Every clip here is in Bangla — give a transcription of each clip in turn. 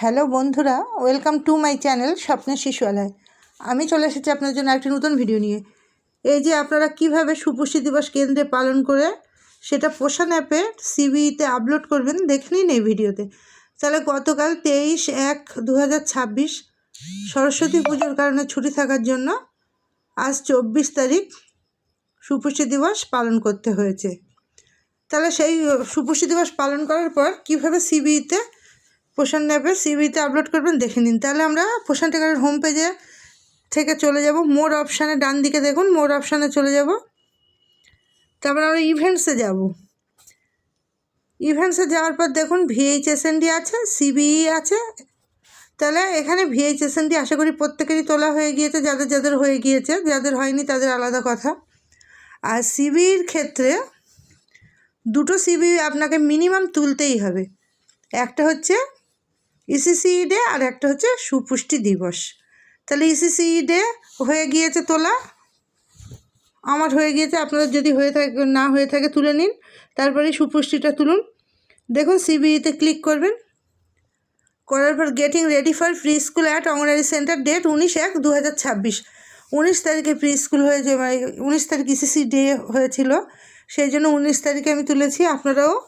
হ্যালো বন্ধুরা, ওয়েলকাম টু মাই চ্যানেল স্বপ্নের শিশুয়ালয়। আমি চলে এসেছি আপনার জন্য একটি নতুন ভিডিও নিয়ে। এই যে আপনারা কীভাবে সুপুষ্টি দিবস কেন্দ্রে পালন করে সেটা পোষণ অ্যাপে সিবিইতে আপলোড করবেন, দেখে নিন এই ভিডিওতে। তাহলে গতকাল তেইশ এক দু সরস্বতী পুজোর কারণে ছুটি থাকার জন্য আজ চব্বিশ তারিখ সুপুষ্টি দিবস পালন করতে হয়েছে। তাহলে সেই সুপুষ্টি দিবস পালন করার পর কীভাবে সিবিইতে পোষণ অ্যাপে সিবিতে আপলোড করবেন, দেখে নিন। তাহলে আমরা পোষণ টেকারের হোম পেজে থেকে চলে যাব। মোর অপশানে ডান দিকে দেখুন মোর অপশানে চলে যাব। তারপর আমরা ইভেন্টসে যাব। ইভেন্টসে যাওয়ার পর দেখুন ভিএইচএসএনডি আছে সিবিই আছে। তাহলে এখানে ভিএইচএসএনডি আশা করি প্রত্যেকেরই তোলা হয়ে গিয়েছে, যাদের যাদের হয়ে গিয়েছে, যাদের হয়নি তাদের আলাদা কথা। আর সিবির ক্ষেত্রে দুটো সিবি আপনাকে মিনিমাম তুলতেই হবে। একটা হচ্ছে ইসিসি ডে আর একটা হচ্ছে সুপুষ্টি দিবস। তাহলে ইসিসি ডে হয়ে গিয়েছে তোলা। আমার হয়ে গিয়েছে, আপনাদের যদি হয়ে থাকে, না হয়ে থাকে তুলে নিন। তারপরে সুপুষ্টিটা তুলুন। দেখুন সিবিইতে ক্লিক করবেন। করার পর getting ready for preschool at anganwadi centre date উনিশ এক দু হাজার ছাব্বিশ। উনিশ তারিখে প্রি স্কুল হয়েছে মানে উনিশ তারিখ ইসিসি ডে হয়েছিল। সেই জন্য উনিশ তারিখে আমি তুলেছি। আপনারাও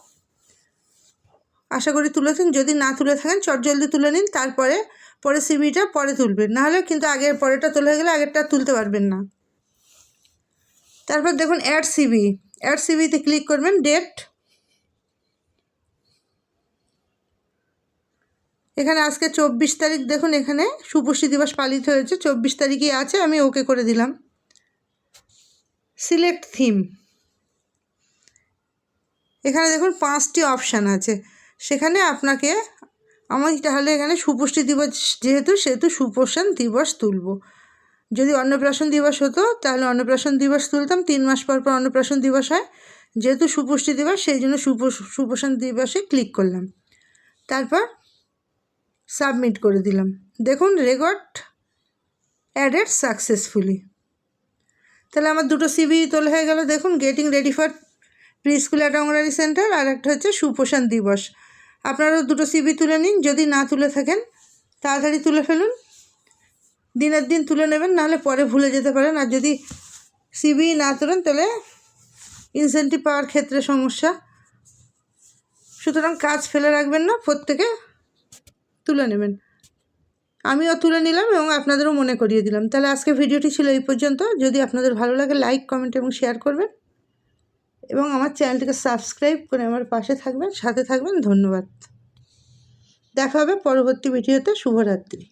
আশা করি তুলেছেন যদি না তুলে থাকেন চটজলদি তুলে নিন, তারপরে, পরে সিবিটা পরে তুলবেন। নাহলে কিন্তু আগের পরেরটা তোলা গেলে আগেরটা তুলতে পারবেন না। তারপর দেখুন অ্যাড সিবি অ্যাড সিবিতে ক্লিক করবেন ডেট এখানে আজকে চব্বিশ তারিখ, দেখুন এখানে সুপুষ্টি দিবস পালিত হয়েছে। চব্বিশ তারিখই আছে, আমি ওকে করে দিলাম। সিলেক্ট থিম এখানে দেখুন, পাঁচটি অপশান আছে। সেখানে আপনাকে আমি তাহলে এখানে সুপুষ্টি দিবস যেহেতু সেহেতু সুপোষণ দিবস তুলব। যদি অন্নপ্রাশন দিবস হতো, তাহলে অন্নপ্রাশন দিবস তুলতাম। তিন মাস পর পর অন্নপ্রাশন দিবস হয়। যেহেতু সুপুষ্টি দিবস, সেই জন্য সুপোষ, সুপোষণ দিবসে ক্লিক করলাম। তারপর সাবমিট করে দিলাম। দেখুন রেকর্ড অ্যাডেড সাকসেসফুলি তাহলে আমার দুটো সিবি তোলা হয়ে গেল। দেখুন getting ready for preschool at centre আর একটা হচ্ছে সুপোষণ দিবস। আপনারাও দুটো সিবি তুলে নিন, যদি না তুলে থাকেন, তাড়াতাড়ি তুলে ফেলুন। দিনের দিন তুলে নেবেন, নাহলে পরে ভুলে যেতে পারেন। আর যদি সিবি না তোলেন, তাহলে ইনসেন্টিভ পাওয়ার ক্ষেত্রে সমস্যা। সুতরাং কাজ ফেলে রাখবেন না, প্রত্যেকে তুলে নেবেন। আমিও তুলে নিলাম এবং আপনাদেরও মনে করিয়ে দিলাম। তাহলে আজকে ভিডিওটি ছিল এই পর্যন্ত। যদি আপনাদের ভালো লাগে লাইক কমেন্ট এবং শেয়ার করবেন। এবং আমার চ্যানেলটিকে সাবস্ক্রাইব করে আমার পাশে থাকবেন, সাথে থাকবেন, ধন্যবাদ। দেখা হবে পরবর্তী ভিডিওতে, শুভরাত্রি।